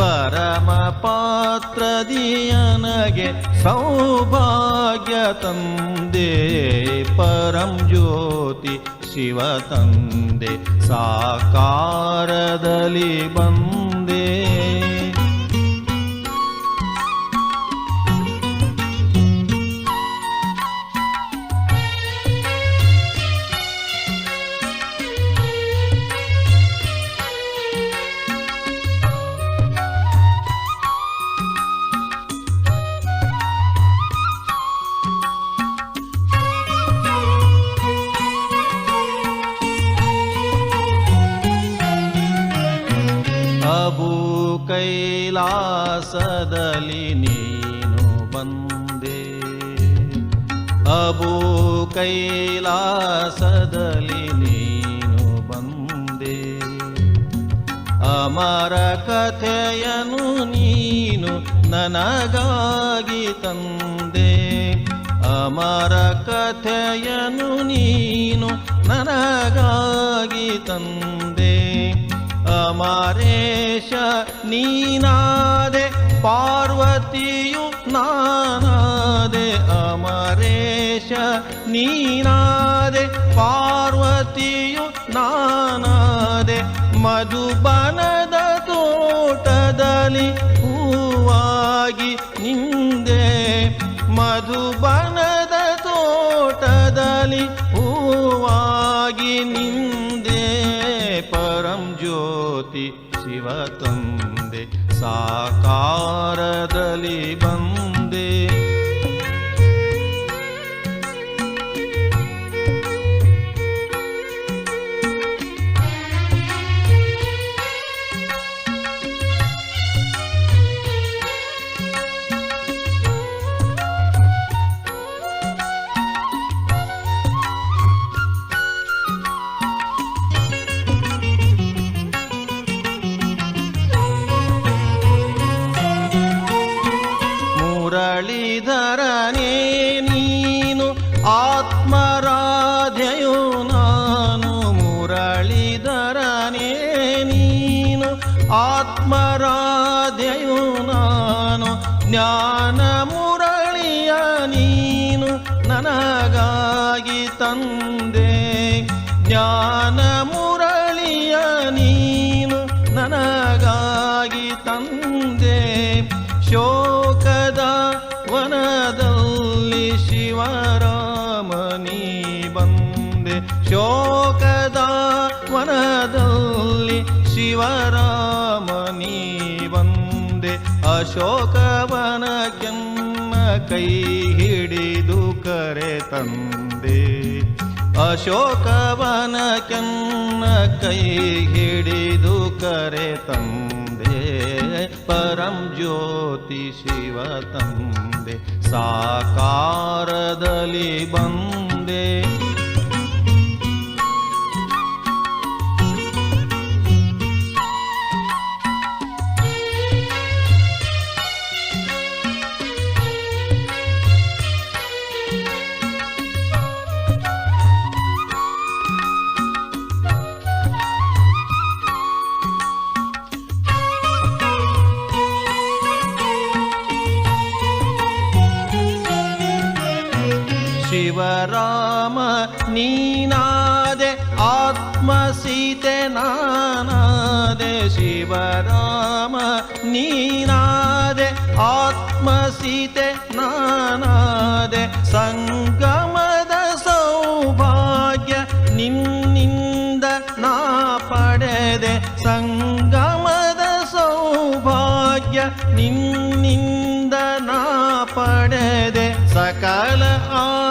ಪರಮ ಪಾತ್ರದಿಯನಗೆ ಸೌಭಾಗ್ಯ ತಂದೆ ಪರಂ ಜ್ಯೋತಿ ಶಿವ ತಂದೆ ಸಾಕಾರದಲ್ಲಿ ಬಂದೆ. ಕೈಲಾಸದಲ್ಲಿ ನೀನು ಬಂದೆ. ಅಮರ ಕಥೆಯನು ನೀನು ನನಗಾಗಿ ತಂದೆ. ಅಮರ ಕಥೆಯನು ನೀನು ನನಗಾಗಿ ತಂದೆ. ಅಮರೇಶ ನೀನಾದೆ ಪಾರ್ವತಿಯು ನಾನಾದೆ ಅಮರೇಶ, ನೀನಾದೆ ಪಾರ್ವತಿಯು ನಾನಾದೆ ಮಧುಬನದ ತೋಟದಲ್ಲಿ ಹೂವಾಗಿ ನಿಂದೆ. ಮಧುಬನದ ತೋಟದಲ್ಲಿ ಹೂವಾಗಿ ನಿಂದೆ. ಪರಂ ಜ್ಯೋತಿ ಶಿವ ತಂದೆ, ಸಾಕಾರದಲ್ಲಿ ಬಂದೆ day. ವನದಲ್ಲಿ ಶಿವರಾಮನಿ ಬಂದೆ. ಶೋಕದ ವನದಲ್ಲಿ ಶಿವರಾಮನಿ ಬಂದೆ. ಅಶೋಕವನ ಕೆಮ್ಮ ಕೈ ಹಿಡಿದು ಕರೆ ತಂದೆ. ಅಶೋಕವನ ಕೆಮ್ಮ ಕೈ ಹಿಡಿದು ಕರೆ ತಂದೆ. ಪರಂ ಜ್ಯೋತಿ ಶಿವ ತಂದೆ ಶಿವರಾಮ ನೀನಾದೆ ಆತ್ಮ ಸೀತೆ ನಾನಾದೆ ಶಿವರಾಮ ನೀನಾದೆ ಆತ್ಮ ಸೀತೆ ನಾನಾದೆ ಸಂಗಮದ ಸೌಭಾಗ್ಯ ನಿನ್ನಿಂದ ನಾ ಪಡೆದೆ ಸಂಗಮದ ಸೌಭಾಗ್ಯ ನಿನ್ನಿಂದ ನಾ ಪಡೆದೆ ಸಕಲ ಆತ್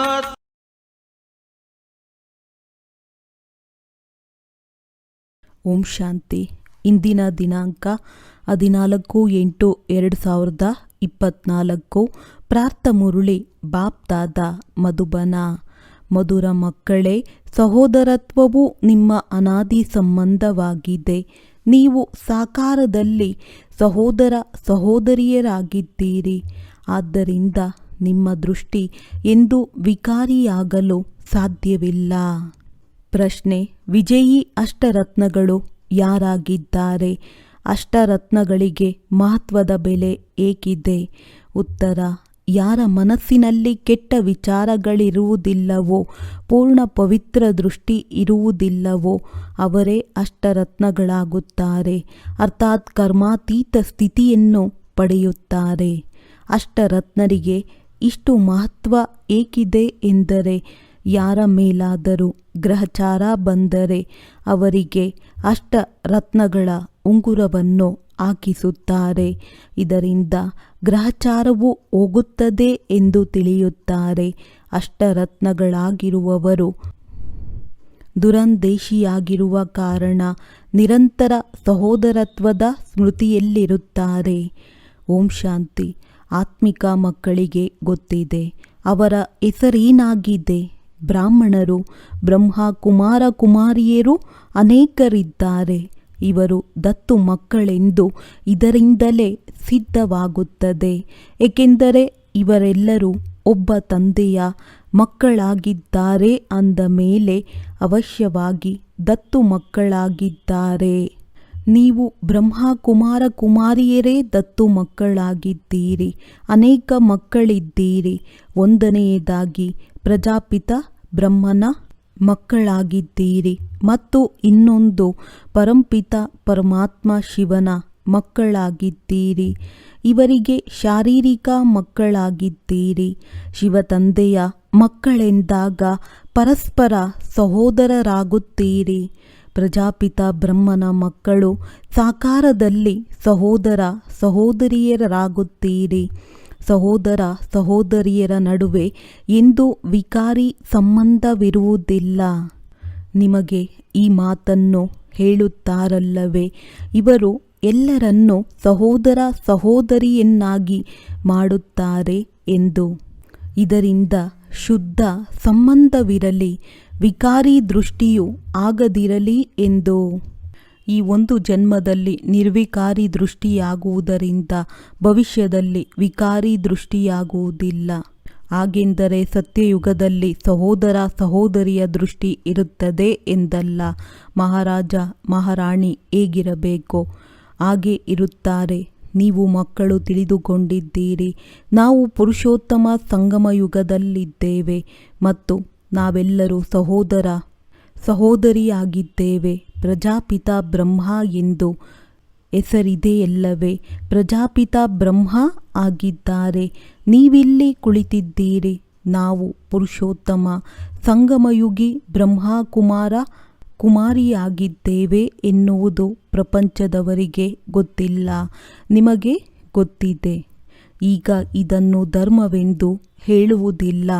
ಓಂ ಶಾಂತಿ. ಇಂದಿನ ದಿನಾಂಕ ಹದಿನಾಲ್ಕು ಎಂಟು ಎರಡು ಸಾವಿರದ ಇಪ್ಪತ್ನಾಲ್ಕು. ಪ್ರಾರ್ಥ ಮುರುಳಿ ಬಾಪ್ತಾದ ಮಧುಬನ. ಮಧುರ ಮಕ್ಕಳೇ, ಸಹೋದರತ್ವವು ನಿಮ್ಮ ಅನಾದಿ ಸಂಬಂಧವಾಗಿದೆ. ನೀವು ಸಾಕಾರದಲ್ಲಿ ಸಹೋದರ ಸಹೋದರಿಯರಾಗಿದ್ದೀರಿ. ಆದ್ದರಿಂದ ನಿಮ್ಮ ದೃಷ್ಟಿ ಎಂದು ವಿಕಾರಿಯಾಗಲು ಸಾಧ್ಯವಿಲ್ಲ. ಪ್ರಶ್ನೆ, ವಿಜಯಿ ಅಷ್ಟರತ್ನಗಳು ಯಾರಾಗಿದ್ದಾರೆ? ಅಷ್ಟರತ್ನಗಳಿಗೆ ಮಹತ್ವದ ಬೆಲೆ ಏಕಿದೆ? ಉತ್ತರ, ಯಾರ ಮನಸ್ಸಿನಲ್ಲಿ ಕೆಟ್ಟ ವಿಚಾರಗಳಿರುವುದಿಲ್ಲವೋ, ಪೂರ್ಣ ಪವಿತ್ರ ದೃಷ್ಟಿ ಇರುವುದಿಲ್ಲವೋ, ಅವರೇ ಅಷ್ಟರತ್ನಗಳಾಗುತ್ತಾರೆ. ಅರ್ಥಾತ್ ಕರ್ಮಾತೀತ ಸ್ಥಿತಿಯನ್ನು ಪಡೆಯುತ್ತಾರೆ. ಅಷ್ಟರತ್ನರಿಗೆ ಇಷ್ಟು ಮಹತ್ವ ಏಕಿದೆ ಎಂದರೆ ಯಾರ ಮೇಲಾದರೂ ಗ್ರಹಚಾರ ಬಂದರೆ ಅವರಿಗೆ ಅಷ್ಟ ರತ್ನಗಳ ಉಂಗುರವನ್ನು ಹಾಕಿಸುತ್ತಾರೆ. ಇದರಿಂದ ಗ್ರಹಚಾರವು ಹೋಗುತ್ತದೆ ಎಂದು ತಿಳಿಯುತ್ತಾರೆ. ಅಷ್ಟರತ್ನಗಳಾಗಿರುವವರು ದುರಂದೇಶಿಯಾಗಿರುವ ಕಾರಣ ನಿರಂತರ ಸಹೋದರತ್ವದ ಸ್ಮೃತಿಯಲ್ಲಿರುತ್ತಾರೆ. ಓಂ ಶಾಂತಿ. ಆತ್ಮಿಕ ಮಕ್ಕಳಿಗೆ ಗೊತ್ತಿದೆ. ಅವರ ಹೆಸರೇನಾಗಿದೆ? ಬ್ರಾಹ್ಮಣರು, ಬ್ರಹ್ಮ ಕುಮಾರ ಕುಮಾರಿಯರು ಅನೇಕರಿದ್ದಾರೆ. ಇವರು ದತ್ತು ಮಕ್ಕಳೆಂದು ಇದರಿಂದಲೇ ಸಿದ್ಧವಾಗುತ್ತದೆ. ಏಕೆಂದರೆ ಇವರೆಲ್ಲರೂ ಒಬ್ಬ ತಂದೆಯ ಮಕ್ಕಳಾಗಿದ್ದಾರೆ ಅಂದ ಮೇಲೆ ಅವಶ್ಯವಾಗಿ ದತ್ತು ಮಕ್ಕಳಾಗಿದ್ದಾರೆ. ನೀವು ಬ್ರಹ್ಮ ಕುಮಾರ ಕುಮಾರಿಯರೇ ದತ್ತು ಮಕ್ಕಳಾಗಿದ್ದೀರಿ, ಅನೇಕ ಮಕ್ಕಳಿದ್ದೀರಿ. ಒಂದನೆಯದಾಗಿ ಪ್ರಜಾಪಿತ ಬ್ರಹ್ಮನ ಮಕ್ಕಳಾಗಿದ್ದೀರಿ ಮತ್ತು ಇನ್ನೊಂದು ಪರಂಪಿತ ಪರಮಾತ್ಮ ಶಿವನ ಮಕ್ಕಳಾಗಿದ್ದೀರಿ. ಇವರಿಗೆ ಶಾರೀರಿಕ ಮಕ್ಕಳಾಗಿದ್ದೀರಿ. ಶಿವತಂದೆಯ ಮಕ್ಕಳೆಂದಾಗ ಪರಸ್ಪರ ಸಹೋದರರಾಗುತ್ತೀರಿ. ಪ್ರಜಾಪಿತ ಬ್ರಹ್ಮನ ಮಕ್ಕಳು ಸಾಕಾರದಲ್ಲಿ ಸಹೋದರ ಸಹೋದರಿಯರಾಗುತ್ತೀರಿ ಸಹೋದರ ಸಹೋದರಿಯರ ನಡುವೆ ಎಂದು ವಿಕಾರಿ ಸಂಬಂಧವಿರುವುದಿಲ್ಲ. ನಿಮಗೆ ಈ ಮಾತನ್ನು ಹೇಳುತ್ತಾರಲ್ಲವೇ? ಇವರು ಎಲ್ಲರನ್ನು ಸಹೋದರ ಸಹೋದರಿಯನ್ನಾಗಿ ಮಾಡುತ್ತಾರೆ ಎಂದು. ಇದರಿಂದ ಶುದ್ಧ ಸಂಬಂಧವಿರಲಿ, ವಿಕಾರಿ ದೃಷ್ಟಿಯು ಆಗದಿರಲಿ ಎಂದು. ಈ ಒಂದು ಜನ್ಮದಲ್ಲಿ ನಿರ್ವಿಕಾರಿ ದೃಷ್ಟಿಯಾಗುವುದರಿಂದ ಭವಿಷ್ಯದಲ್ಲಿ ವಿಕಾರಿ ದೃಷ್ಟಿಯಾಗುವುದಿಲ್ಲ. ಹಾಗೆಂದರೆ ಸತ್ಯಯುಗದಲ್ಲಿ ಸಹೋದರ ಸಹೋದರಿಯ ದೃಷ್ಟಿ ಇರುತ್ತದೆ ಎಂದಲ್ಲ. ಮಹಾರಾಜ, ಮಹಾರಾಣಿ ಹೇಗಿರಬೇಕು? ಹಾಗೆ ಇರುತ್ತಾರೆ. ನೀವು ಮಕ್ಕಳು ತಿಳಿದುಕೊಂಡಿದ್ದೀರಿ. ನಾವು ಪುರುಷೋತ್ತಮ ಸಂಗಮ ಯುಗದಲ್ಲಿದ್ದೇವೆ ಮತ್ತು ನಾವೆಲ್ಲರೂ ಸಹೋದರ, ಸಹೋದರಿಯಾಗಿದ್ದೇವೆ. ಪ್ರಜಾಪಿತ ಬ್ರಹ್ಮ ಎಂದು ಹೆಸರಿದೆಯಲ್ಲವೇ ಪ್ರಜಾಪಿತ ಬ್ರಹ್ಮ ಆಗಿದ್ದಾರೆ. ನೀವಿಲ್ಲಿ ಕುಳಿತಿದ್ದೀರಿ. ನಾವು ಪುರುಷೋತ್ತಮ. ಸಂಗಮಯುಗಿ ಬ್ರಹ್ಮ ಕುಮಾರ ಕುಮಾರಿಯಾಗಿದ್ದೇವೆ ಎನ್ನುವುದು ಪ್ರಪಂಚದವರಿಗೆ ಗೊತ್ತಿಲ್ಲ. ನಿಮಗೆ ಗೊತ್ತಿದೆ. ಈಗ ಇದನ್ನು ಧರ್ಮವೆಂದು ಹೇಳುವುದಿಲ್ಲ,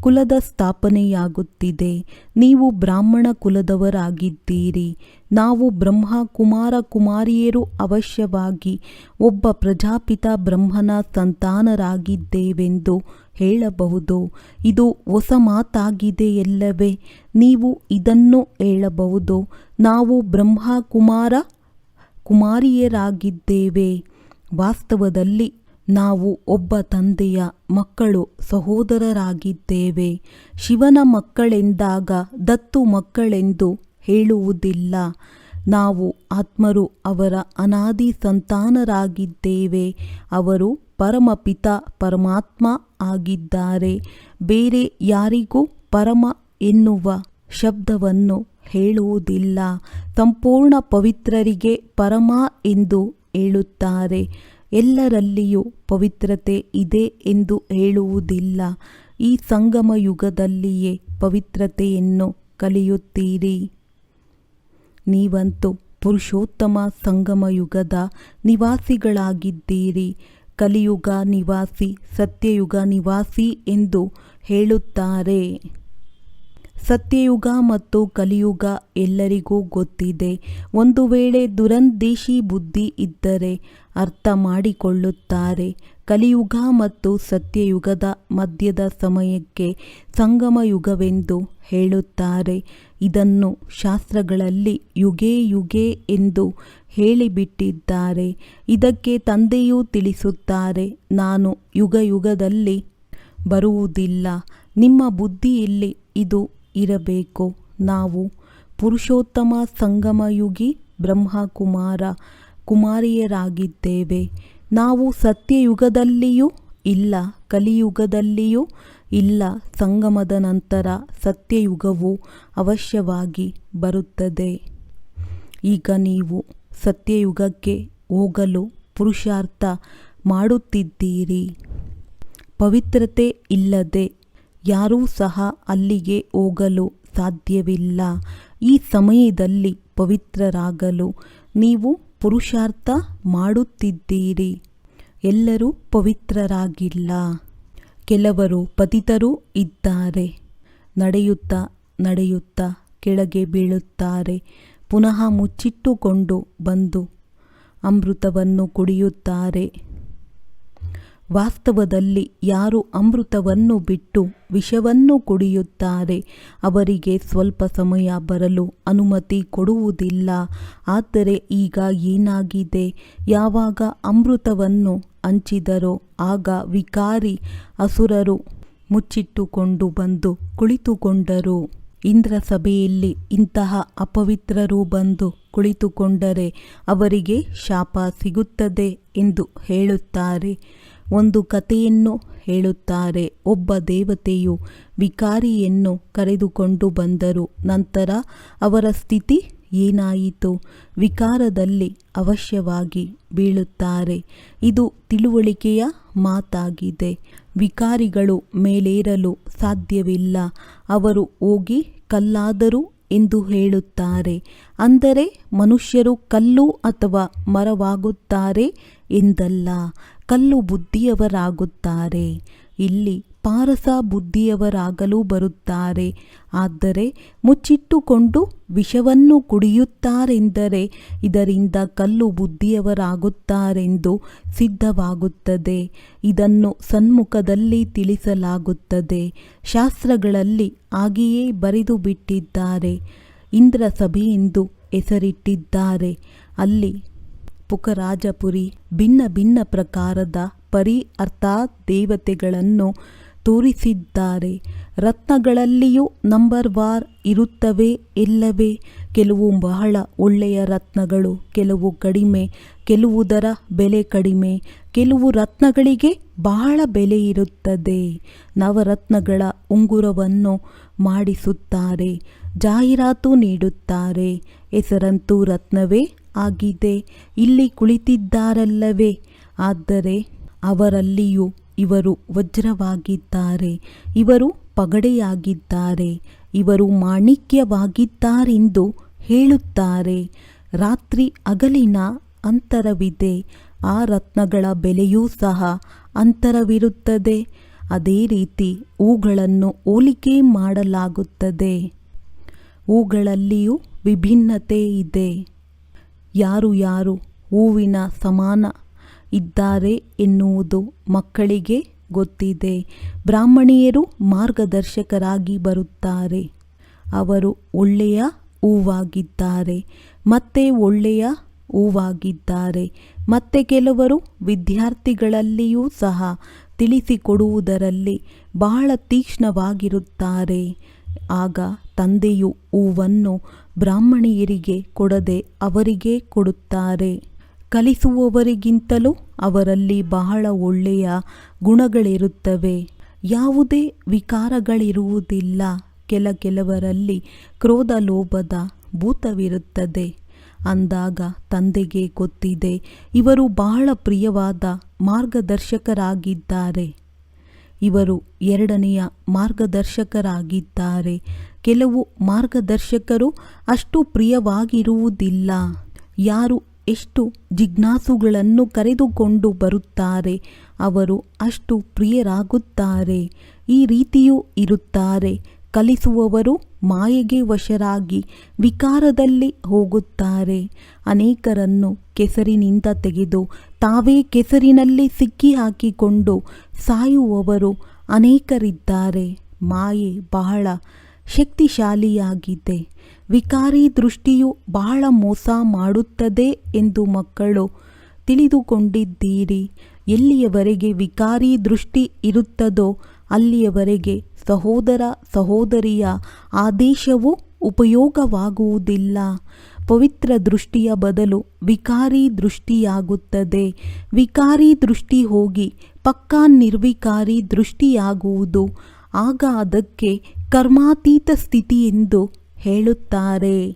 ಕುಲದ ಸ್ಥಾಪನೆಯಾಗುತ್ತಿದೆ. ನೀವು ಬ್ರಾಹ್ಮಣ ಕುಲದವರಾಗಿದ್ದೀರಿ. ನಾವು ಬ್ರಹ್ಮ ಕುಮಾರ ಕುಮಾರಿಯರು ಅವಶ್ಯವಾಗಿ ಒಬ್ಬ ಪ್ರಜಾಪಿತ ಬ್ರಹ್ಮನ ಸಂತಾನರಾಗಿದ್ದೇವೆಂದು ಹೇಳಬಹುದು. ಇದು ಹೊಸ ಮಾತಾಗಿದೆಯಲ್ಲವೇ ನೀವು ಇದನ್ನು ಹೇಳಬಹುದು. ನಾವು ಬ್ರಹ್ಮ ಕುಮಾರ ಕುಮಾರಿಯರಾಗಿದ್ದೇವೆ. ವಾಸ್ತವದಲ್ಲಿ ನಾವು ಒಬ್ಬ ತಂದೆಯ ಮಕ್ಕಳು ಸಹೋದರರಾಗಿದ್ದೇವೆ. ಶಿವನ ಮಕ್ಕಳೆಂದಾಗ ದತ್ತು ಮಕ್ಕಳೆಂದು ಹೇಳುವುದಿಲ್ಲ. ನಾವು ಆತ್ಮರು ಅವರ ಅನಾದಿ ಸಂತಾನರಾಗಿದ್ದೇವೆ. ಅವರು ಪರಮಪಿತ ಪರಮಾತ್ಮ ಆಗಿದ್ದಾರೆ. ಬೇರೆ ಯಾರಿಗೂ ಪರಮ ಎನ್ನುವ ಶಬ್ದವನ್ನು ಹೇಳುವುದಿಲ್ಲ. ಸಂಪೂರ್ಣ ಪವಿತ್ರರಿಗೆ ಪರಮ ಎಂದು ಹೇಳುತ್ತಾರೆ. ಎಲ್ಲರಲ್ಲಿಯೂ ಪವಿತ್ರತೆ ಇದೆ ಎಂದು ಹೇಳುವುದಿಲ್ಲ. ಈ ಸಂಗಮ ಯುಗದಲ್ಲಿಯೇ ಪವಿತ್ರತೆಯನ್ನು ಕಲಿಯುತ್ತೀರಿ. ನೀವಂತೂ ಪುರುಷೋತ್ತಮ ಸಂಗಮ ಯುಗದ ನಿವಾಸಿಗಳಾಗಿದ್ದೀರಿ. ಕಲಿಯುಗ ನಿವಾಸಿ, ಸತ್ಯಯುಗ ನಿವಾಸಿ ಎಂದು ಹೇಳುತ್ತಾರೆ. ಸತ್ಯಯುಗ ಮತ್ತು ಕಲಿಯುಗ ಎಲ್ಲರಿಗೂ ಗೊತ್ತಿದೆ. ಒಂದು ವೇಳೆ ದುರಂದೇಶಿ ಬುದ್ಧಿ ಇದ್ದರೆ ಅರ್ಥ ಮಾಡಿಕೊಳ್ಳುತ್ತಾರೆ. ಕಲಿಯುಗ ಮತ್ತು ಸತ್ಯಯುಗದ ಮಧ್ಯದ ಸಮಯಕ್ಕೆ ಸಂಗಮ ಯುಗವೆಂದು ಹೇಳುತ್ತಾರೆ. ಇದನ್ನು ಶಾಸ್ತ್ರಗಳಲ್ಲಿ ಯುಗೇ ಯುಗೇ ಎಂದು ಹೇಳಿಬಿಟ್ಟಿದ್ದಾರೆ. ಇದಕ್ಕೆ ತಂದೆಯೂ ತಿಳಿಸುತ್ತಾರೆ, ನಾನು ಯುಗ ಯುಗದಲ್ಲಿ ಬರುವುದಿಲ್ಲ. ನಿಮ್ಮ ಬುದ್ಧಿಯಲ್ಲಿ ಇದು ಇರಬೇಕು. ನಾವು ಪುರುಷೋತ್ತಮ ಸಂಗಮಯುಗಿ ಬ್ರಹ್ಮಕುಮಾರ ಕುಮಾರಿಯರಾಗಿದ್ದೇವೆ. ನಾವು ಸತ್ಯಯುಗದಲ್ಲಿಯೂ ಇಲ್ಲ, ಕಲಿಯುಗದಲ್ಲಿಯೂ ಇಲ್ಲ, ಸಂಗಮದ ನಂತರ ಸತ್ಯಯುಗವು ಅವಶ್ಯವಾಗಿ ಬರುತ್ತದೆ. ಈಗ ನೀವು ಸತ್ಯಯುಗಕ್ಕೆ ಹೋಗಲು ಪುರುಷಾರ್ಥ ಮಾಡುತ್ತಿದ್ದೀರಿ. ಪವಿತ್ರತೆ ಇಲ್ಲದೆ ಯಾರೂ ಸಹ ಅಲ್ಲಿಗೆ ಹೋಗಲು ಸಾಧ್ಯವಿಲ್ಲ. ಈ ಸಮಯದಲ್ಲಿ ಪವಿತ್ರರಾಗಲು ನೀವು ಪುರುಷಾರ್ಥ ಮಾಡುತ್ತಿದ್ದೀರಿ. ಎಲ್ಲರೂ ಪವಿತ್ರರಾಗಿಲ್ಲ. ಕೆಲವರು ಪತಿತರೂ ಇದ್ದಾರೆ. ನಡೆಯುತ್ತಾ ನಡೆಯುತ್ತಾ ಕೆಳಗೆ ಬೀಳುತ್ತಾರೆ. ಪುನಃ ಮುಚ್ಚಿಟ್ಟುಕೊಂಡು ಬಂದು ಅಮೃತವನ್ನು ಕುಡಿಯುತ್ತಾರೆ. ವಾಸ್ತವದಲ್ಲಿ ಯಾರು ಅಮೃತವನ್ನು ಬಿಟ್ಟು ವಿಷವನ್ನು ಕುಡಿಯುತ್ತಾರೆ, ಅವರಿಗೆ ಸ್ವಲ್ಪ ಸಮಯ ಬರಲು ಅನುಮತಿ ಕೊಡುವುದಿಲ್ಲ. ಆದರೆ ಈಗ ಏನಾಗಿದೆ? ಯಾವಾಗ ಅಮೃತವನ್ನು ಹಂಚಿದರೋ, ಆಗ ವಿಕಾರಿ ಅಸುರರು ಮುಚ್ಚಿಟ್ಟುಕೊಂಡು ಬಂದು ಕುಳಿತುಕೊಂಡರು. ಇಂದ್ರ ಸಭೆಯಲ್ಲಿ ಇಂತಹ ಅಪವಿತ್ರರು ಬಂದು ಕುಳಿತುಕೊಂಡರೆ ಅವರಿಗೆ ಶಾಪ ಸಿಗುತ್ತದೆ ಎಂದು ಹೇಳುತ್ತಾರೆ. ಒಂದು ಕಥೆಯನ್ನು ಹೇಳುತ್ತಾರೆ. ಒಬ್ಬ ದೇವತೆಯು ವಿಕಾರಿಯನ್ನು ಕರೆದುಕೊಂಡು ಬಂದರು. ನಂತರ ಅವರ ಸ್ಥಿತಿ ಏನಾಯಿತು? ವಿಕಾರದಲ್ಲಿ ಅವಶ್ಯವಾಗಿ ಬೀಳುತ್ತಾರೆ. ಇದು ತಿಳುವಳಿಕೆಯ ಮಾತಾಗಿದೆ. ವಿಕಾರಿಗಳು ಮೇಲೇರಲು ಸಾಧ್ಯವಿಲ್ಲ. ಅವರು ಹೋಗಿ ಕಲ್ಲಾದರು ಎಂದು ಹೇಳುತ್ತಾರೆ. ಅಂದರೆ ಮನುಷ್ಯರು ಕಲ್ಲು ಅಥವಾ ಮರವಾಗುತ್ತಾರೆ ಎಂದಲ್ಲ. ಕಲ್ಲು ಬುದ್ಧಿಯವರಾಗುತ್ತಾರೆ. ಇಲ್ಲಿ ಪಾರಸ ಬುದ್ಧಿಯವರಾಗಲು ಬರುತ್ತಾರೆ. ಆದರೆ ಮುಚ್ಚಿಟ್ಟುಕೊಂಡು ವಿಷವನ್ನು ಕುಡಿಯುತ್ತಾರೆಂದರೆ ಇದರಿಂದ ಕಲ್ಲು ಬುದ್ಧಿಯವರಾಗುತ್ತಾರೆಂದು ಸಿದ್ಧವಾಗುತ್ತದೆ. ಇದನ್ನು ಸನ್ಮುಖದಲ್ಲಿ ತಿಳಿಸಲಾಗುತ್ತದೆ. ಶಾಸ್ತ್ರಗಳಲ್ಲಿ ಆಗಿಯೇ ಬರೆದು ಬಿಟ್ಟಿದ್ದಾರೆ. ಇಂದ್ರ ಸಭೆಯೆಂದು ಹೆಸರಿಟ್ಟಿದ್ದಾರೆ. ಅಲ್ಲಿ ಪುಕರಾಜಪುರಿ ಭಿನ್ನ ಭಿನ್ನ ಪ್ರಕಾರದ ಪರಿ ಅರ್ಥಾತ್ ದೇವತೆಗಳನ್ನು ತೋರಿಸಿದ್ದಾರೆ. ರತ್ನಗಳಲ್ಲಿಯೂ ನಂಬರ್ ವಾರ್ ಇರುತ್ತವೆ ಇಲ್ಲವೇ ಕೆಲವು ಬಹಳ ಒಳ್ಳೆಯ ರತ್ನಗಳು, ಕೆಲವು ಕಡಿಮೆ ಕೆಲವುದರ ಬೆಲೆ ಕಡಿಮೆ, ಕೆಲವು ರತ್ನಗಳಿಗೆ ಬಹಳ ಬೆಲೆ ಇರುತ್ತದೆ. ನವರತ್ನಗಳ ಉಂಗುರವನ್ನು ಮಾಡಿಸುತ್ತಾರೆ, ಜಾಹೀರಾತು ನೀಡುತ್ತಾರೆ. ಹೆಸರಂತೂ ರತ್ನವೇ ಆಗಿದೆ. ಇಲ್ಲಿ ಕುಳಿತಿದ್ದಾರಲ್ಲವೇ? ಆದರೆ ಅವರಲ್ಲಿಯೂ ಇವರು ವಜ್ರವಾಗಿದ್ದಾರೆ. ಇವರು ಪಗಡೆಯಾಗಿದ್ದಾರೆ. ಇವರು ಮಾಣಿಕ್ಯವಾಗಿದ್ದಾರೆಂದು ಹೇಳುತ್ತಾರೆ. ರಾತ್ರಿ ಅಗಲಿನ ಅಂತರವಿದೆ. ಆ ರತ್ನಗಳ ಬೆಲೆಯೂ ಸಹ ಅಂತರವಿರುತ್ತದೆ. ಅದೇ ರೀತಿ ಹೂಗಳನ್ನು ಹೋಲಿಕೆ ಮಾಡಲಾಗುತ್ತದೆ. ಹೂಗಳಲ್ಲಿಯೂ ವಿಭಿನ್ನತೆ ಇದೆ. ಯಾರು ಯಾರು ಹೂವಿನ ಸಮಾನ ಇದ್ದಾರೆ ಎನ್ನುವುದು ಮಕ್ಕಳಿಗೆ ಗೊತ್ತಿದೆ. ಬ್ರಾಹ್ಮಣಿಯರು ಮಾರ್ಗದರ್ಶಕರಾಗಿ ಬರುತ್ತಾರೆ. ಅವರು ಒಳ್ಳೆಯ ಹೂವಾಗಿದ್ದಾರೆ. ಮತ್ತೆ ಒಳ್ಳೆಯ ಹೂವಾಗಿದ್ದಾರೆ. ಮತ್ತೆ ಕೆಲವರು ವಿದ್ಯಾರ್ಥಿಗಳಲ್ಲಿಯೂ ಸಹ ತಿಳಿಸಿಕೊಡುವುದರಲ್ಲಿ ಬಹಳ ತೀಕ್ಷ್ಣವಾಗಿರುತ್ತಾರೆ. ಆಗ ತಂದೆಯು ಹೂವನ್ನು ಬ್ರಾಹ್ಮಣಿಯರಿಗೆ ಕೊಡದೆ ಅವರಿಗೆ ಕೊಡುತ್ತಾರೆ. ಕಲಿಸುವವರಿಗಿಂತಲೂ ಅವರಲ್ಲಿ ಬಹಳ ಒಳ್ಳೆಯ ಗುಣಗಳಿರುತ್ತವೆ. ಯಾವುದೇ ವಿಕಾರಗಳಿರುವುದಿಲ್ಲ. ಕೆಲ ಕೆಲವರಲ್ಲಿ ಕ್ರೋಧ ಲೋಭದ ಭೂತವಿರುತ್ತದೆ. ಅಂದಾಗ ತಂದೆಗೆ ಗೊತ್ತಿದೆ, ಇವರು ಬಹಳ ಪ್ರಿಯವಾದ ಮಾರ್ಗದರ್ಶಕರಾಗಿದ್ದಾರೆ. ಇವರು ಎರಡನೆಯ ಮಾರ್ಗದರ್ಶಕರಾಗಿದ್ದಾರೆ. ಕೆಲವು ಮಾರ್ಗದರ್ಶಕರು ಅಷ್ಟು ಪ್ರಿಯವಾಗಿರುವುದಿಲ್ಲ. ಯಾರು ಎಷ್ಟು ಜಿಜ್ಞಾಸುಗಳನ್ನು ಕರೆದುಕೊಂಡು ಬರುತ್ತಾರೆ, ಅವರು ಅಷ್ಟು ಪ್ರಿಯರಾಗುತ್ತಾರೆ. ಈ ರೀತಿಯೂ ಇರುತ್ತಾರೆ. ಕಲಿಸುವವರು ಮಾಯೆಗೆ ವಶರಾಗಿ ವಿಕಾರದಲ್ಲಿ ಹೋಗುತ್ತಾರೆ. ಅನೇಕರನ್ನು ಕೆಸರಿನಿಂದ ತೆಗೆದು ತಾವೇ ಕೆಸರಿನಲ್ಲಿ ಸಿಕ್ಕಿ ಹಾಕಿಕೊಂಡು ಸಾಯುವವರು ಅನೇಕರಿದ್ದಾರೆ. ಮಾಯೆ ಬಹಳ ಶಕ್ತಿಶಾಲಿಯಾಗಿದೆ. ವಿಕಾರಿ ದೃಷ್ಟಿಯು ಬಹಳ ಮೋಸ ಮಾಡುತ್ತದೆ ಎಂದು ಮಕ್ಕಳು ತಿಳಿದುಕೊಂಡಿದ್ದೀರಿ. ಎಲ್ಲಿಯವರೆಗೆ ವಿಕಾರಿ ದೃಷ್ಟಿ ಇರುತ್ತದೋ ಅಲ್ಲಿಯವರೆಗೆ ಸಹೋದರ ಸಹೋದರಿಯ ಆದೇಶವು ಉಪಯೋಗವಾಗುವುದಿಲ್ಲ. ಪವಿತ್ರ ದೃಷ್ಟಿಯ ಬದಲು ವಿಕಾರಿ ದೃಷ್ಟಿಯಾಗುತ್ತದೆ. ವಿಕಾರಿ ದೃಷ್ಟಿ ಹೋಗಿ ಪಕ್ಕಾ ನಿರ್ವಿಕಾರಿ ದೃಷ್ಟಿಯಾಗುವುದು. ಆಗ ಅದಕ್ಕೆ ಕರ್ಮಾತೀತ ಸ್ಥಿತಿ ಎಂದು ಹೇಳುತ್ತಾರೆ.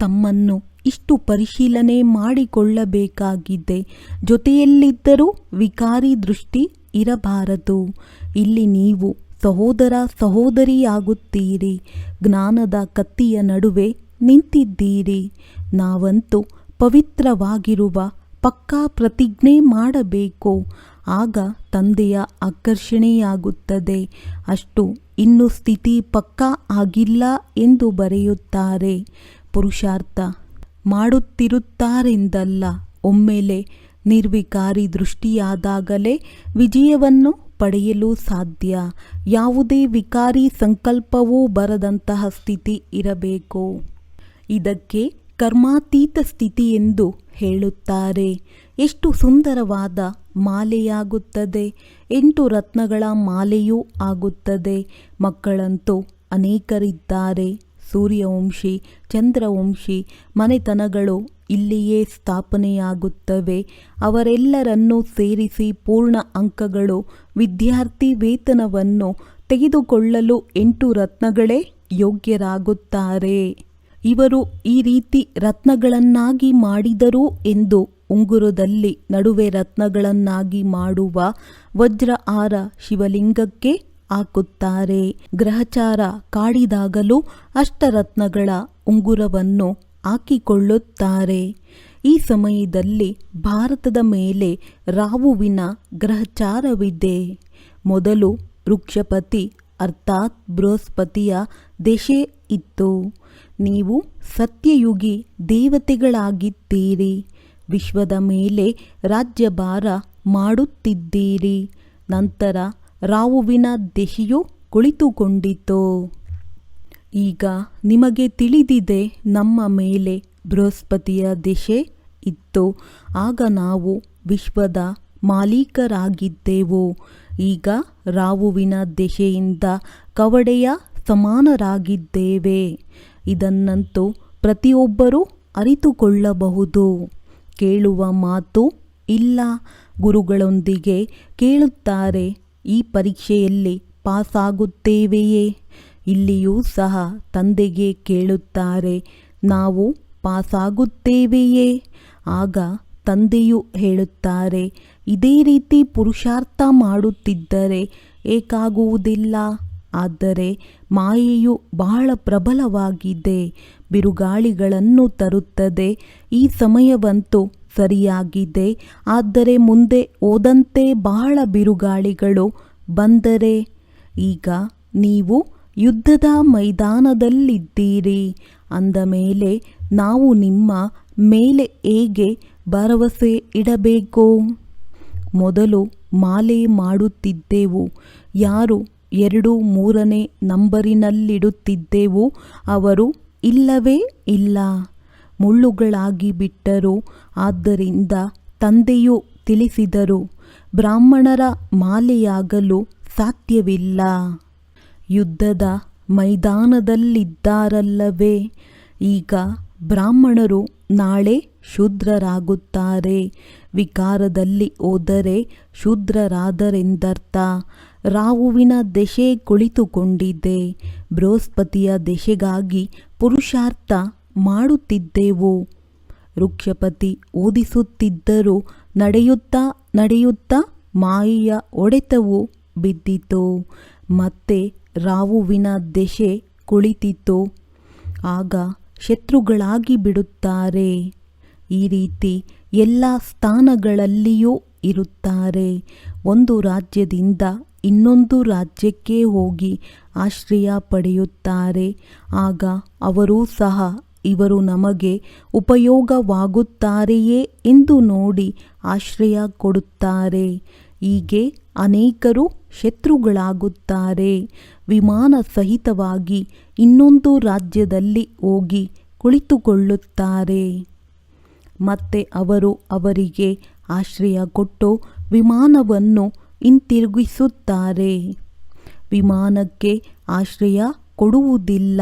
ತಮ್ಮನ್ನು ಇಷ್ಟು ಪರಿಶೀಲನೆ ಮಾಡಿಕೊಳ್ಳಬೇಕಾಗಿದೆ. ಜೊತೆಯಲ್ಲಿದ್ದರೂ ವಿಕಾರಿ ದೃಷ್ಟಿ ಇರಬಾರದು. ಇಲ್ಲಿ ನೀವು ಸಹೋದರ ಸಹೋದರಿಯಾಗುತ್ತೀರಿ. ಜ್ಞಾನದ ಕತ್ತಿಯ ನಡುವೆ ನಿಂತಿದ್ದೀರಿ. ನಾವಂತೂ ಪವಿತ್ರವಾಗಿರುವ ಪಕ್ಕಾ ಪ್ರತಿಜ್ಞೆ ಮಾಡಬೇಕು. ಆಗ ತಂದೆಯ ಆಕರ್ಷಣೆಯಾಗುತ್ತದೆ. ಅಷ್ಟು ಇನ್ನು ಸ್ಥಿತಿ ಪಕ್ಕಾ ಆಗಿಲ್ಲ ಎಂದು ಬರೆಯುತ್ತಾರೆ. ಪುರುಷಾರ್ಥ ಮಾಡುತ್ತಿರುತ್ತಾರೆಂದಲ್ಲ. ಒಮ್ಮೆಲೆ ನಿರ್ವಿಕಾರಿ ದೃಷ್ಟಿಯಾದಾಗಲೇ ವಿಜಯವನ್ನು ಪಡೆಯಲು ಸಾಧ್ಯ. ಯಾವುದೇ ವಿಕಾರಿ ಸಂಕಲ್ಪವೂ ಬರದಂತಹ ಸ್ಥಿತಿ ಇರಬೇಕು. ಇದಕ್ಕೆ ಕರ್ಮಾತೀತ ಸ್ಥಿತಿ ಎಂದು ಹೇಳುತ್ತಾರೆ. ಎಷ್ಟು ಸುಂದರವಾದ ಮಾಲೆಯಾಗುತ್ತದೆ. ಎಂಟು ರತ್ನಗಳ ಮಾಲೆಯೂ ಆಗುತ್ತದೆ. ಮಕ್ಕಳಂತೂ ಅನೇಕರಿದ್ದಾರೆ. ಸೂರ್ಯವಂಶಿ, ಚಂದ್ರವಂಶಿ, ಮನೆತನಗಳು ಇಲ್ಲಿಯೇ ಸ್ಥಾಪನೆಯಾಗುತ್ತವೆ. ಅವರೆಲ್ಲರನ್ನೂ ಸೇರಿಸಿ ಪೂರ್ಣ ಅಂಕಗಳು, ವಿದ್ಯಾರ್ಥಿ ವೇತನವನ್ನು ತೆಗೆದುಕೊಳ್ಳಲು ಎಂಟು ರತ್ನಗಳೇ ಯೋಗ್ಯರಾಗುತ್ತಾರೆ. ಇವರು ಈ ರೀತಿ ರತ್ನಗಳನ್ನಾಗಿ ಮಾಡಿದರು ಎಂದು ಉಂಗುರದಲ್ಲಿ ನಡುವೆ ರತ್ನಗಳನ್ನಾಗಿ ಮಾಡುವ ವಜ್ರ ಆರ ಶಿವಲಿಂಗಕ್ಕೆ ಹಾಕುತ್ತಾರೆ. ಗ್ರಹಚಾರ ಕಾಡಿದಾಗಲೂ ಅಷ್ಟರತ್ನಗಳ ಉಂಗುರವನ್ನು ಹಾಕಿಕೊಳ್ಳುತ್ತಾರೆ. ಈ ಸಮಯದಲ್ಲಿ ಭಾರತದ ಮೇಲೆ ರಾವುವಿನ ಗ್ರಹಚಾರವಿದೆ. ಮೊದಲು ವೃಕ್ಷಪತಿ ಅರ್ಥಾತ್ ಬೃಹಸ್ಪತಿಯ ದೆಶೆ ಇತ್ತು. ನೀವು ಸತ್ಯಯುಗಿ ದೇವತೆಗಳಾಗಿದ್ದೀರಿ. ವಿಶ್ವದ ಮೇಲೆ ರಾಜ್ಯಭಾರ ಮಾಡುತ್ತಿದ್ದೀರಿ. ನಂತರ ರಾವುವಿನ ದೆಶೆಯು ಕುಳಿತುಕೊಂಡಿತು. ಈಗ ನಿಮಗೆ ತಿಳಿದಿದೆ ನಮ್ಮ ಮೇಲೆ ಬೃಹಸ್ಪತಿಯ ದಿಶೆ ಇತ್ತು. ಆಗ ನಾವು ವಿಶ್ವದ ಮಾಲೀಕರಾಗಿದ್ದೆವು. ಈಗ ರಾವುವಿನ ದಿಶೆಯಿಂದ ಕವಡೆಯ ಸಮಾನರಾಗಿದ್ದೇವೆ. ಇದನ್ನಂತೂ ಪ್ರತಿಯೊಬ್ಬರೂ ಅರಿತುಕೊಳ್ಳಬಹುದು. ಕೇಳುವ ಮಾತು ಇಲ್ಲ. ಗುರುಗಳೊಂದಿಗೆ ಕೇಳುತ್ತಾರೆ. ಈ ಪರೀಕ್ಷೆಯಲ್ಲಿ ಪಾಸಾಗುತ್ತೇವೆಯೇ? ಇಲ್ಲಿಯೂ ಸಹ ತಂದೆಗೆ ಕೇಳುತ್ತಾರೆ, ನಾವು ಪಾಸಾಗುತ್ತೇವೆಯೇ? ಆಗ ತಂದೆಯು ಹೇಳುತ್ತಾರೆ, ಇದೇ ರೀತಿ ಪುರುಷಾರ್ಥ ಮಾಡುತ್ತಿದ್ದರೆ ಏಕಾಗುವುದಿಲ್ಲ. ಆದರೆ ಮಾಯೆಯು ಬಹಳ ಪ್ರಬಲವಾಗಿದೆ. ಬಿರುಗಾಳಿಗಳನ್ನು ತರುತ್ತದೆ. ಈ ಸಮಯವಂತೂ ಸರಿಯಾಗಿದೆ. ಆದರೆ ಮುಂದೆ ಓದಂತೆ ಬಹಳ ಬಿರುಗಾಳಿಗಳು ಬಂದರೆ, ಈಗ ನೀವು ಯುದ್ಧದ ಮೈದಾನದಲ್ಲಿದ್ದೀರಿ. ಅಂದ ಮೇಲೆ, ನಾವು ನಿಮ್ಮ ಮೇಲೆ ಹೇಗೆ ಭರವಸೆ ಇಡಬೇಕು? ಮೊದಲು ಮಾಲೆ ಮಾಡುತ್ತಿದ್ದೆವು. ಯಾರು ಎರಡು ಮೂರನೇ ನಂಬರಿನಲ್ಲಿಡುತ್ತಿದ್ದೆವು, ಅವರು ಇಲ್ಲವೇ ಇಲ್ಲ. ಮುಳ್ಳುಗಳಾಗಿ ಬಿಟ್ಟರು. ಆದ್ದರಿಂದ ತಂದೆಯು ತಿಳಿಸಿದರು, ಬ್ರಾಹ್ಮಣರ ಮಾಲೆಯಾಗಲು ಸಾಧ್ಯವಿಲ್ಲ. ಯುದ್ಧದ ಮೈದಾನದಲ್ಲಿದ್ದಾರಲ್ಲವೇ? ಈಗ ಬ್ರಾಹ್ಮಣರು ನಾಳೆ ಶೂದ್ರರಾಗುತ್ತಾರೆ. ವಿಕಾರದಲ್ಲಿ ಹೋದರೆ ಶೂದ್ರರಾದರೆಂದರ್ಥ. ರಾಹುವಿನ ದೆಶೆ ಕುಳಿತುಕೊಂಡಿದೆ. ಬೃಹಸ್ಪತಿಯ ದೆಶೆಗಾಗಿ ಪುರುಷಾರ್ಥ ಮಾಡುತ್ತಿದ್ದೆವು. ವೃಕ್ಷಪತಿ ಓದಿಸುತ್ತಿದ್ದರೂ ನಡೆಯುತ್ತಾ ನಡೆಯುತ್ತಾ ಮಾಯಿಯ ಒಡೆತವು ಬಿದ್ದಿತು. ಮತ್ತೆ ರಾಹುವಿನ ದೆಶೆ ಕುಳಿತಿತು ಆಗ ಶತ್ರುಗಳಾಗಿ ಬಿಡುತ್ತಾರೆ. ಈ ರೀತಿ ಎಲ್ಲ ಸ್ಥಾನಗಳಲ್ಲಿಯೂ ಇರುತ್ತಾರೆ. ಒಂದು ರಾಜ್ಯದಿಂದ ಇನ್ನೊಂದು ರಾಜ್ಯಕ್ಕೆ ಹೋಗಿ ಆಶ್ರಯ ಪಡೆಯುತ್ತಾರೆ. ಆಗ ಅವರೂ ಸಹ ಇವರು ನಮಗೆ ಉಪಯೋಗವಾಗುತ್ತಾರೆಯೇ ಎಂದು ನೋಡಿ ಆಶ್ರಯ ಕೊಡುತ್ತಾರೆ. ಹೀಗೆ ಅನೇಕರು ಶತ್ರುಗಳಾಗುತ್ತಾರೆ. ವಿಮಾನ ಸಹಿತವಾಗಿ ಇನ್ನೊಂದು ರಾಜ್ಯದಲ್ಲಿ ಹೋಗಿ ಕುಳಿತುಕೊಳ್ಳುತ್ತಾರೆ. ಮತ್ತೆ ಅವರು ಅವರಿಗೆ ಆಶ್ರಯ ಕೊಟ್ಟು ವಿಮಾನವನ್ನು ಹಿಂತಿರುಗಿಸುತ್ತಾರೆ. ವಿಮಾನಕ್ಕೆ ಆಶ್ರಯ ಕೊಡುವುದಿಲ್ಲ,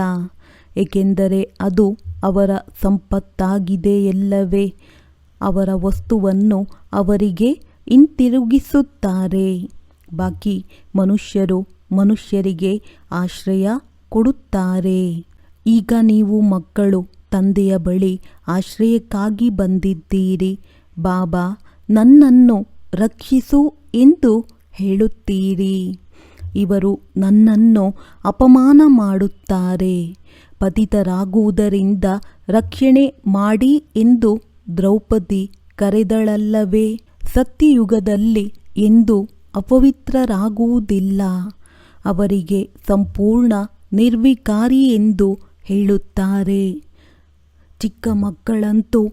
ಏಕೆಂದರೆ ಅದು ಅವರ ಸಂಪತ್ತಾಗಿದೆಯಲ್ಲವೇ ಅವರ ವಸ್ತುವನ್ನು ಅವರಿಗೆ ಹಿಂತಿರುಗಿಸುತ್ತಾರೆ. ಬಾಕಿ ಮನುಷ್ಯರು ಮನುಷ್ಯರಿಗೆ ಆಶ್ರಯ ಕೊಡುತ್ತಾರೆ. ಈಗ ನೀವು ಮಕ್ಕಳು, ತಂದೆಯ ಬಳಿ ಆಶ್ರಯಕ್ಕಾಗಿ ಬಂದಿದ್ದೀರಿ. ಬಾಬಾ, ನನ್ನನ್ನು ರಕ್ಷಿಸು ಎಂದು ಹೇಳುತ್ತೀರಿ. ಇವರು ನನ್ನನ್ನು ಅಪಮಾನ ಮಾಡುತ್ತಾರೆ. ಪತಿತರಾಗುವುದರಿಂದ ರಕ್ಷಣೆ ಮಾಡಿ ಎಂದು ದ್ರೌಪದಿ ಕರೆದಳಲ್ಲವೇ? ಸತ್ಯಯುಗದಲ್ಲಿ ಎಂದು ಅಪವಿತ್ರರಾಗುವುದಿಲ್ಲ. ಅವರಿಗೆ ಸಂಪೂರ್ಣ ನಿರ್ವಿಕಾರಿ ಎಂದು ಹೇಳುತ್ತಾರೆ. ಚಿಕ್ಕ ಮಕ್ಕಳಂತೂ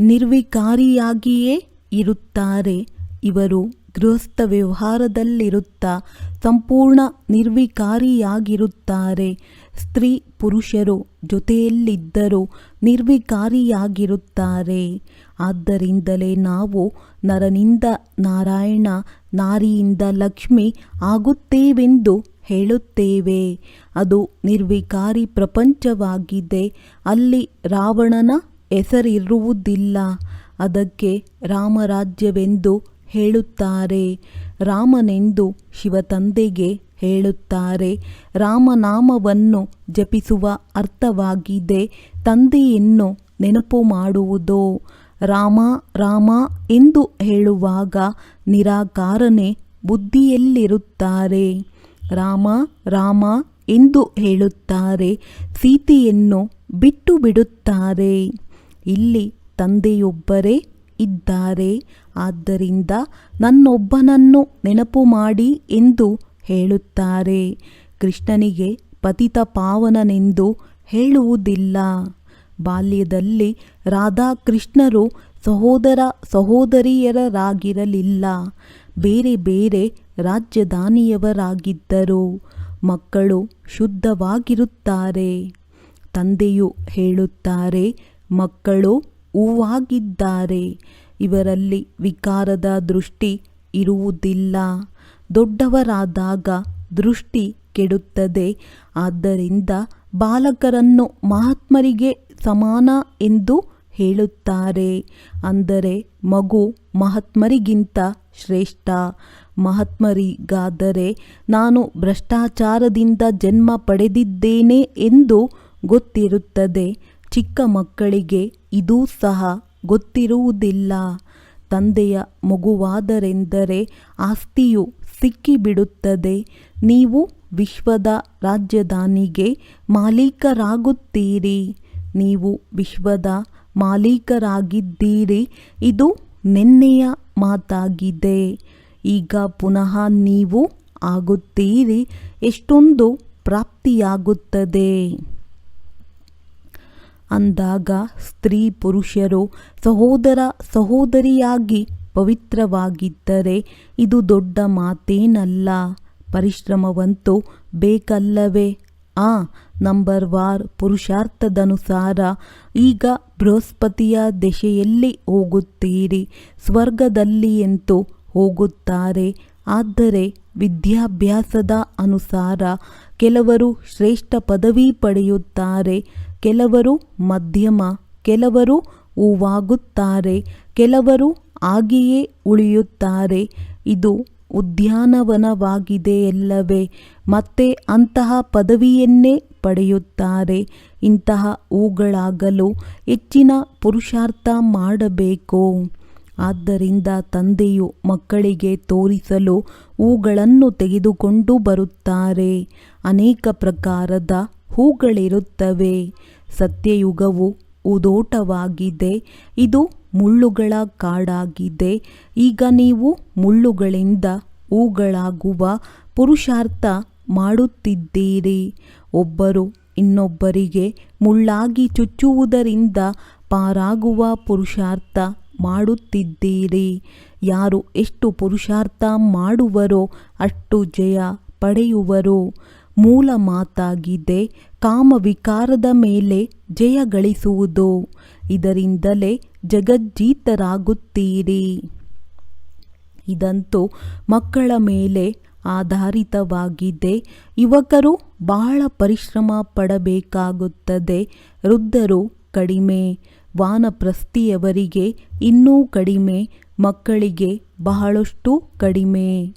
ನಿರ್ವಿಕಾರಿಯಾಗಿಯೇ ಇರುತ್ತಾರೆ. ಇವರು ಗೃಹಸ್ಥ ವ್ಯವಹಾರದಲ್ಲಿರುತ್ತಾ ಸಂಪೂರ್ಣ ನಿರ್ವಿಕಾರಿಯಾಗಿರುತ್ತಾರೆ. ಸ್ತ್ರೀ ಪುರುಷರು ಜೊತೆಯಲ್ಲಿದ್ದರೂ ನಿರ್ವಿಕಾರಿಯಾಗಿರುತ್ತಾರೆ. ಆದ್ದರಿಂದಲೇ ನಾವು ನರನಿಂದ ನಾರಾಯಣ, ನಾರಿಯಿಂದ ಲಕ್ಷ್ಮಿ ಆಗುತ್ತೇವೆಂದು ಹೇಳುತ್ತೇವೆ. ಅದು ನಿರ್ವಿಕಾರಿ ಪ್ರಪಂಚವಾಗಿದೆ. ಅಲ್ಲಿ ರಾವಣನ ಹೆಸರಿರುವುದಿಲ್ಲ. ಅದಕ್ಕೆ ರಾಮರಾಜ್ಯವೆಂದು ಹೇಳುತ್ತಾರೆ. ರಾಮನೆಂದು ಶಿವತಂದೆಗೆ ಹೇಳುತ್ತಾರೆ. ರಾಮನಾಮವನ್ನು ಜಪಿಸುವ ಅರ್ಥವಾಗಿದೆ. ತಂದೆಯನ್ನು ನೆನಪು ಮಾಡುವುದು. ರಾಮ ರಾಮ ಎಂದು ಹೇಳುವಾಗ ನಿರಾಕಾರನೆ ಬುದ್ಧಿಯಲ್ಲಿರುತ್ತಾರೆ. ರಾಮ ರಾಮ ಎಂದು ಹೇಳುತ್ತಾರೆ, ಸೀತೆಯನ್ನು ಬಿಟ್ಟು ಬಿಡುತ್ತಾರೆ ಇಲ್ಲಿ ತಂದೆಯೊಬ್ಬರೇ ಇದ್ದಾರೆ. ಆದ್ದರಿಂದ ನನ್ನೊಬ್ಬನನ್ನು ನೆನಪು ಮಾಡಿ ಎಂದು ಹೇಳುತ್ತಾರೆ. ಕೃಷ್ಣನಿಗೆ ಪತಿತ ಪಾವನನೆಂದು ಹೇಳುವುದಿಲ್ಲ. ಬಾಲ್ಯದಲ್ಲಿ ರಾಧಾಕೃಷ್ಣರು ಸಹೋದರ ಸಹೋದರಿಯರಾಗಿರಲಿಲ್ಲ ಬೇರೆ ಬೇರೆ ರಾಜ್ಯದಾನಿಯವರಾಗಿದ್ದರು. ಮಕ್ಕಳು ಶುದ್ಧವಾಗಿರುತ್ತಾರೆ. ತಂದೆಯು ಹೇಳುತ್ತಾರೆ, ಮಕ್ಕಳು ಹೂವಾಗಿದ್ದಾರೆ. ಇವರಲ್ಲಿ ವಿಕಾರದ ದೃಷ್ಟಿ ಇರುವುದಿಲ್ಲ. ದೊಡ್ಡವರಾದಾಗ ದೃಷ್ಟಿ ಕೆಡುತ್ತದೆ. ಆದ್ದರಿಂದ ಬಾಲಕರನ್ನು ಮಹಾತ್ಮರಿಗೆ ಸಮಾನ ಎಂದು ಹೇಳುತ್ತಾರೆ. ಅಂದರೆ ಮಗು ಮಹಾತ್ಮರಿಗಿಂತ ಶ್ರೇಷ್ಠ. ಮಹಾತ್ಮರಿಗಾದರೆ ನಾನು ಭ್ರಷ್ಟಾಚಾರದಿಂದ ಜನ್ಮ ಪಡೆದಿದ್ದೇನೆ ಎಂದು ಗೊತ್ತಿರುತ್ತದೆ. ಚಿಕ್ಕ ಮಕ್ಕಳಿಗೆ ಇದೂ ಸಹ ಗೊತ್ತಿರುವುದಿಲ್ಲ. ತಂದೆಯ ಮಗುವಾದರೆಂದರೆ ಆಸ್ತಿಯು ಸಿಕ್ಕಿಬಿಡುತ್ತದೆ. ನೀವು ವಿಶ್ವದ ರಾಜಧಾನಿಗೆ ಮಾಲೀಕರಾಗುತ್ತೀರಿ. ನೀವು ವಿಶ್ವದ ಮಾಲೀಕರಾಗಿದ್ದೀರಿ. ಇದು ನಿನ್ನೆಯ ಮಾತಾಗಿದೆ. ಈಗ ಪುನಃ ನೀವು ಆಗುತ್ತೀರಿ. ಎಷ್ಟೊಂದು ಪ್ರಾಪ್ತಿಯಾಗುತ್ತದೆ. ಅಂದಾಗ ಸ್ತ್ರೀ ಪುರುಷರು ಸಹೋದರ ಸಹೋದರಿಯಾಗಿ ಪವಿತ್ರವಾಗಿದ್ದರೆ ಇದು ದೊಡ್ಡ ಮಾತೇನಲ್ಲ. ಪರಿಶ್ರಮವಂತೂ ಬೇಕಲ್ಲವೇ? ಆ, ನಂಬರ್ ವಾರ್ ಪುರುಷಾರ್ಥದನುಸಾರ ಈಗ ಬೃಹಸ್ಪತಿಯ ದೆಶೆಯಲ್ಲಿ ಹೋಗುತ್ತೀರಿ, ಸ್ವರ್ಗದಲ್ಲಿ ಎಂತೂ ಹೋಗುತ್ತಾರೆ. ಆದರೆ ವಿದ್ಯಾಭ್ಯಾಸದ ಅನುಸಾರ ಕೆಲವರು ಶ್ರೇಷ್ಠ ಪದವಿ ಪಡೆಯುತ್ತಾರೆ, ಕೆಲವರು ಮಧ್ಯಮ, ಕೆಲವರು ಹೂವಾಗುತ್ತಾರೆ, ಕೆಲವರು ಆಗಿಯೇ ಉಳಿಯುತ್ತಾರೆ. ಇದು ಉದ್ಯಾನವನವಾಗಿದೆಯಲ್ಲವೇ ಮತ್ತೆ ಅಂತಹ ಪದವಿಯನ್ನೇ ಪಡೆಯುತ್ತಾರೆ. ಇಂತಹ ಹೂಗಳಾಗಲು ಹೆಚ್ಚಿನ ಪುರುಷಾರ್ಥ ಮಾಡಬೇಕು. ಆದ್ದರಿಂದ ತಂದೆಯು ಮಕ್ಕಳಿಗೆ ತೋರಿಸಲು ಹೂಗಳನ್ನು ತೆಗೆದುಕೊಂಡು ಬರುತ್ತಾರೆ. ಅನೇಕ ಪ್ರಕಾರದ ಹೂಗಳಿರುತ್ತವೆ. ಸತ್ಯಯುಗವು ಉದೋಟವಾಗಿದೆ. ಇದು ಮುಳ್ಳುಗಳ ಕಾಡಾಗಿದೆ. ಈಗ ನೀವು ಮುಳ್ಳುಗಳಿಂದ ಹೂಗಳಾಗುವ ಪುರುಷಾರ್ಥ ಮಾಡುತ್ತಿದ್ದೀರಿ. ಒಬ್ಬರು ಇನ್ನೊಬ್ಬರಿಗೆ ಮುಳ್ಳಾಗಿ ಚುಚ್ಚುವುದರಿಂದ ಪಾರಾಗುವ ಪುರುಷಾರ್ಥ ಮಾಡುತ್ತಿದ್ದೀರಿ. ಯಾರು ಎಷ್ಟು ಪುರುಷಾರ್ಥ ಮಾಡುವರೋ ಅಷ್ಟು ಜಯ ಪಡೆಯುವರು. ಮೂಲ ಮಾತಾಗಿದೆ, ಕಾಮವಿಕಾರದ ಮೇಲೆ ಜಯ ಗಳಿಸುವುದು. ಇದರಿಂದಲೇ ಜಗಜ್ಜೀತರಾಗುತ್ತೀರಿ. ಇದಂತೂ ಮಕ್ಕಳ ಮೇಲೆ ಆಧಾರಿತವಾಗಿದೆ. ಯುವಕರು ಬಹಳ ಪರಿಶ್ರಮ ಪಡಬೇಕಾಗುತ್ತದೆ. ವೃದ್ಧರು ಕಡಿಮೆ, ವಾನಪ್ರಸ್ಥಿಯವರಿಗೆ ಇನ್ನೂ ಕಡಿಮೆ, ಮಕ್ಕಳಿಗೆ ಬಹಳಷ್ಟು ಕಡಿಮೆ.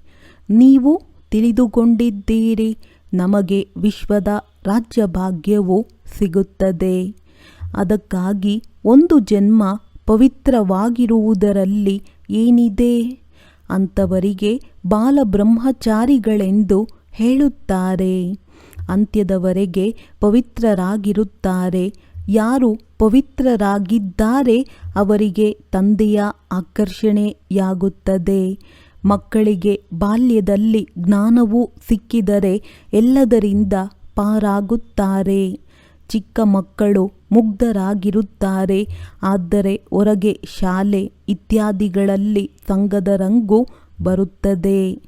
ನೀವು ತಿಳಿದುಕೊಂಡಿದ್ದೀರಿ, ನಮಗೆ ವಿಶ್ವದ ರಾಜ್ಯಭಾಗ್ಯವು ಸಿಗುತ್ತದೆ. ಅದಕ್ಕಾಗಿ ಒಂದು ಜನ್ಮ ಪವಿತ್ರವಾಗಿರುವುದರಲ್ಲಿ ಏನಿದೆ? ಅಂಥವರಿಗೆ ಬಾಲಬ್ರಹ್ಮಚಾರಿಗಳೆಂದು ಹೇಳುತ್ತಾರೆ. ಅಂತ್ಯದವರೆಗೆ ಪವಿತ್ರರಾಗಿರುತ್ತಾರೆ. ಯಾರು ಪವಿತ್ರರಾಗಿದ್ದಾರೆ ಅವರಿಗೆ ತಂದೆಯ ಆಕರ್ಷಣೆಯಾಗುತ್ತದೆ. ಮಕ್ಕಳಿಗೆ ಬಾಲ್ಯದಲ್ಲಿ ಜ್ಞಾನವು ಸಿಕ್ಕಿದರೆ ಎಲ್ಲದರಿಂದ ಪಾರಾಗುತ್ತಾರೆ. ಚಿಕ್ಕ ಮಕ್ಕಳು ಮುಗ್ಧರಾಗಿರುತ್ತಾರೆ. ಆದರೆ ಹೊರಗೆ ಶಾಲೆ ಇತ್ಯಾದಿಗಳಲ್ಲಿ ಸಂಘದ ರಂಗು ಬರುತ್ತದೆ.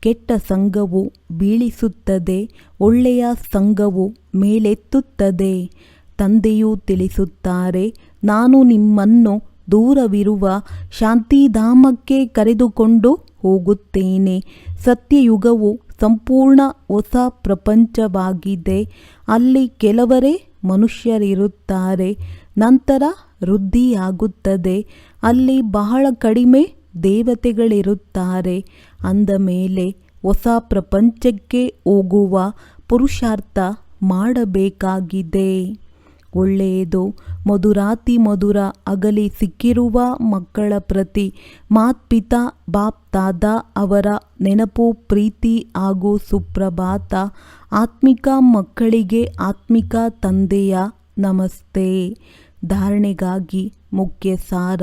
ಕೆಟ್ಟ ಸಂಘವು ಬೀಳಿಸುತ್ತದೆ. ಒಳ್ಳೆಯ ಸಂಘವು ಮೇಲೆತ್ತುತ್ತದೆ. ತಂದೆಯು ತಿಳಿಸುತ್ತಾರೆ, ನಾನು ನಿಮ್ಮನ್ನು ದೂರವಿರುವ ಶಾಂತಿಧಾಮಕ್ಕೆ ಕರೆದುಕೊಂಡು ಹೋಗುತ್ತೇನೆ. ಸತ್ಯಯುಗವು ಸಂಪೂರ್ಣ ಹೊಸ ಪ್ರಪಂಚವಾಗಿದೆ. ಅಲ್ಲಿ ಕೆಲವರೇ ಮನುಷ್ಯರಿರುತ್ತಾರೆ. ನಂತರ ವೃದ್ಧಿಯಾಗುತ್ತದೆ. ಅಲ್ಲಿ ಬಹಳ ಕಡಿಮೆ ದೇವತೆಗಳಿರುತ್ತಾರೆ. ಅಂದ ಮೇಲೆ, ಹೊಸ ಪ್ರಪಂಚಕ್ಕೆ ಹೋಗುವ ಪುರುಷಾರ್ಥ ಮಾಡಬೇಕಾಗಿದೆ. ಒಳ್ಳೆಯದು. ಮಧುರಾತಿ ಮಧುರ ಅಗಲಿ ಸಿಕ್ಕಿರುವ ಮಕ್ಕಳ ಪ್ರತಿ ಮಾತ್ಪಿತಾ, ಬಾಪ್ ತಾದ ಅವರ ನೆನಪು, ಪ್ರೀತಿ ಹಾಗೂ ಸುಪ್ರಭಾತ ಆತ್ಮಿಕ ಮಕ್ಕಳಿಗೆ ಆತ್ಮಿಕ ತಂದೆಯ ನಮಸ್ತೆ. ಧಾರಣೆಗಾಗಿ ಮುಖ್ಯ ಸಾರ.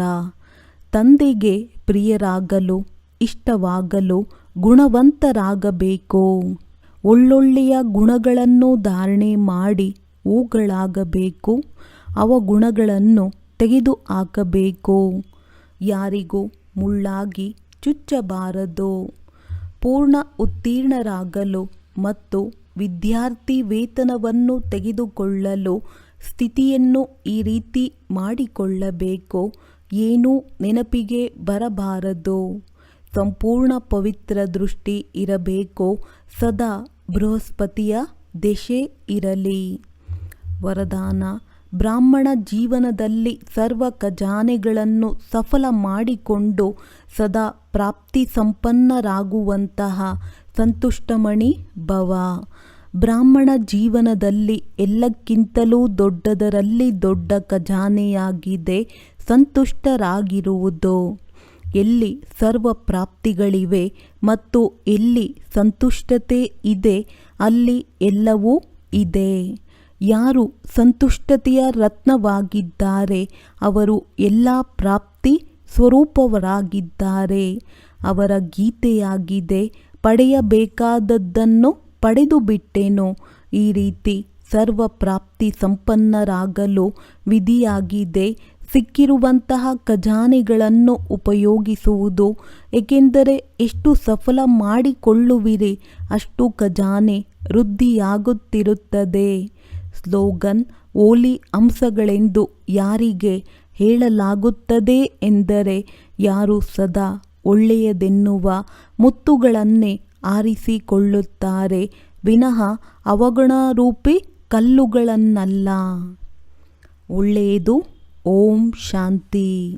ತಂದೆಗೆ ಪ್ರಿಯರಾಗಲು, ಇಷ್ಟವಾಗಲು ಗುಣವಂತರಾಗಬೇಕು. ಒಳ್ಳೊಳ್ಳೆಯ ಗುಣಗಳನ್ನು ಧಾರಣೆ ಮಾಡಿ ಹೂಗಳಾಗಬೇಕು ಅವ ಗುಣಗಳನ್ನು ತೆಗೆದು ಹಾಕಬೇಕು? ಯಾರಿಗೂ ಮುಳ್ಳಾಗಿ ಚುಚ್ಚಬಾರದು? ಪೂರ್ಣ ಉತ್ತೀರ್ಣರಾಗಲು ಮತ್ತು ವಿದ್ಯಾರ್ಥಿ ವೇತನವನ್ನು ತೆಗೆದುಕೊಳ್ಳಲು ಸ್ಥಿತಿಯನ್ನು ಈ ರೀತಿ ಮಾಡಿಕೊಳ್ಳಬೇಕು? ಏನೂ ನೆನಪಿಗೆ ಬರಬಾರದು? ಸಂಪೂರ್ಣ ಪವಿತ್ರ ದೃಷ್ಟಿ ಇರಬೇಕು? ಸದಾ ಬೃಹಸ್ಪತಿಯ ದೆಶೆ ಇರಲಿ. ವರದಾನ ಬ್ರಾಹ್ಮಣ ಜೀವನದಲ್ಲಿ ಸರ್ವ ಖಜಾನೆಗಳನ್ನು ಸಫಲ ಮಾಡಿಕೊಂಡು ಸದಾ ಪ್ರಾಪ್ತಿ ಸಂಪನ್ನರಾಗುವಂತಹ ಸಂತುಷ್ಟಮಣಿ ಭವ. ಬ್ರಾಹ್ಮಣ ಜೀವನದಲ್ಲಿ ಎಲ್ಲಕ್ಕಿಂತಲೂ ದೊಡ್ಡದರಲ್ಲಿ ದೊಡ್ಡ ಖಜಾನೆಯಾಗಿದೆ ಸಂತುಷ್ಟರಾಗಿರುವುದು. ಎಲ್ಲಿ ಸರ್ವ ಪ್ರಾಪ್ತಿಗಳಿವೆ ಮತ್ತು ಎಲ್ಲಿ ಸಂತುಷ್ಟತೆ ಇದೆ, ಅಲ್ಲಿ ಎಲ್ಲವೂ ಇದೆ. ಯಾರು ಸಂತುಷ್ಟತೆಯ ರತ್ನವಾಗಿದ್ದಾರೆ, ಅವರು ಎಲ್ಲ ಪ್ರಾಪ್ತಿ ಸ್ವರೂಪವರಾಗಿದ್ದಾರೆ. ಅವರ ಗೀತೆಯಾಗಿದೆ, ಪಡೆಯಬೇಕಾದದ್ದನ್ನು ಪಡೆದು ಬಿಟ್ಟೇನೋ. ಈ ರೀತಿ ಸರ್ವ ಪ್ರಾಪ್ತಿ ಸಂಪನ್ನರಾಗಲು ವಿಧಿಯಾಗಿದೆ. ಸಿಕ್ಕಿರುವಂತಹ ಖಜಾನೆಗಳನ್ನು ಉಪಯೋಗಿಸುವುದು, ಏಕೆಂದರೆ ಎಷ್ಟು ಸಫಲ ಮಾಡಿಕೊಳ್ಳುವಿರಿ, ಅಷ್ಟು ಖಜಾನೆ ವೃದ್ಧಿಯಾಗುತ್ತಿರುತ್ತದೆ. ಸ್ಲೋಗನ್, ಓಲಿ ಅಂಶಗಳೆಂದು ಯಾರಿಗೆ ಹೇಳಲಾಗುತ್ತದೆ ಎಂದರೆ ಯಾರು ಸದಾ ಒಳ್ಳೆಯದೆನ್ನುವ ಮುತ್ತುಗಳನ್ನೇ ಆರಿಸಿಕೊಳ್ಳುತ್ತಾರೆ, ವಿನಃ ಅವಗುಣರೂಪಿ ಕಲ್ಲುಗಳನ್ನಲ್ಲ. ಒಳ್ಳೆಯದು, ಓಂ ಶಾಂತಿ.